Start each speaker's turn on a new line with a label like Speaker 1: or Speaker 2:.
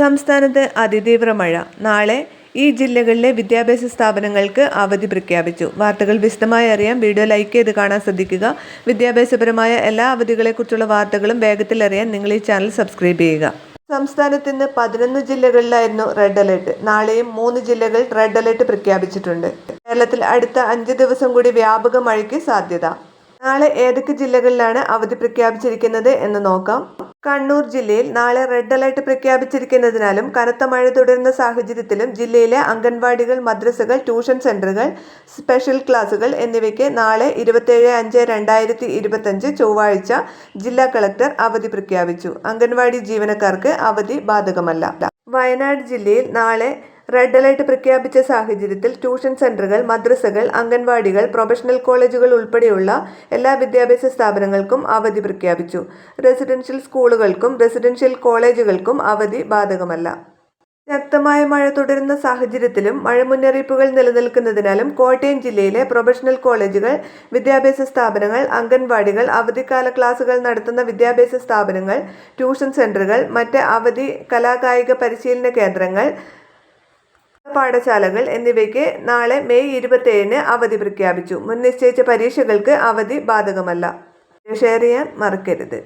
Speaker 1: സംസ്ഥാനത്ത് അതിതീവ്ര മഴ. നാളെ ഈ ജില്ലകളിലെ വിദ്യാഭ്യാസ സ്ഥാപനങ്ങൾക്ക് അവധി പ്രഖ്യാപിച്ചു. വാർത്തകൾ വിശദമായി അറിയാൻ വീഡിയോ ലൈക്ക് ചെയ്ത് കാണാൻ ശ്രദ്ധിക്കുക. വിദ്യാഭ്യാസപരമായ എല്ലാ അവധികളെക്കുറിച്ചുള്ള വാർത്തകളും വേഗത്തിൽ അറിയാൻ നിങ്ങൾ ഈ ചാനൽ സബ്സ്ക്രൈബ് ചെയ്യുക. സംസ്ഥാനത്ത് ഇന്ന് പതിനൊന്ന് ജില്ലകളിലായിരുന്നു റെഡ് അലേർട്ട്. നാളെയും മൂന്ന് ജില്ലകൾ റെഡ് അലേർട്ട് പ്രഖ്യാപിച്ചിട്ടുണ്ട്. കേരളത്തിൽ അടുത്ത അഞ്ച് ദിവസം കൂടി വ്യാപക മഴയ്ക്ക് സാധ്യത. നാളെ ഏതൊക്കെ ജില്ലകളിലാണ് അവധി പ്രഖ്യാപിച്ചിരിക്കുന്നത് എന്ന് നോക്കാം. കണ്ണൂർ ജില്ലയിൽ നാളെ റെഡ് അലർട്ട് പ്രഖ്യാപിച്ചിരിക്കുന്നതിനാലും കനത്ത മഴ തുടരുന്ന സാഹചര്യത്തിലും ജില്ലയിലെ അംഗൻവാടികൾ മദ്രസകൾ ട്യൂഷൻ സെന്ററുകൾ സ്പെഷ്യൽ ക്ലാസുകൾ എന്നിവയ്ക്ക് നാളെ ഇരുപത്തേഴ് അഞ്ച് രണ്ടായിരത്തി ഇരുപത്തഞ്ച് ചൊവ്വാഴ്ച ജില്ലാ കളക്ടർ അവധി പ്രഖ്യാപിച്ചു. അംഗൻവാടി ജീവനക്കാർക്ക് അവധി ബാധകമല്ല. വയനാട് ജില്ലയിൽ നാളെ റെഡ് അലർട്ട് പ്രഖ്യാപിച്ച സാഹചര്യത്തിൽ ട്യൂഷൻ സെന്ററുകൾ മദ്രസകൾ അംഗൻവാടികൾ പ്രൊഫഷണൽ കോളേജുകൾ ഉൾപ്പെടെയുള്ള എല്ലാ വിദ്യാഭ്യാസ സ്ഥാപനങ്ങൾക്കും അവധി പ്രഖ്യാപിച്ചു. റെസിഡൻഷ്യൽ സ്കൂളുകൾക്കും റെസിഡൻഷ്യൽ കോളേജുകൾക്കും അവധി ബാധകമല്ല. ശക്തമായ മഴ തുടരുന്ന സാഹചര്യത്തിലും മഴ മുന്നറിയിപ്പുകൾ നിലനിൽക്കുന്നതിനാലും കോട്ടയം ജില്ലയിലെ പ്രൊഫഷണൽ കോളേജുകൾ വിദ്യാഭ്യാസ സ്ഥാപനങ്ങൾ അംഗൻവാടികൾ അവധിക്കാല ക്ലാസുകൾ നടത്തുന്ന വിദ്യാഭ്യാസ സ്ഥാപനങ്ങൾ ട്യൂഷൻ സെന്ററുകൾ മറ്റ് അവധി കലാകായിക പരിശീലന കേന്ദ്രങ്ങൾ പാഠശാലകൾ എന്നിവയ്ക്ക് നാളെ മെയ് ഇരുപത്തിയേഴിന് അവധി പ്രഖ്യാപിച്ചു. മുൻനിശ്ചയിച്ച പരീക്ഷകൾക്ക് അവധി ബാധകമല്ല. ഷെയർ ചെയ്യാൻ മറക്കരുത്.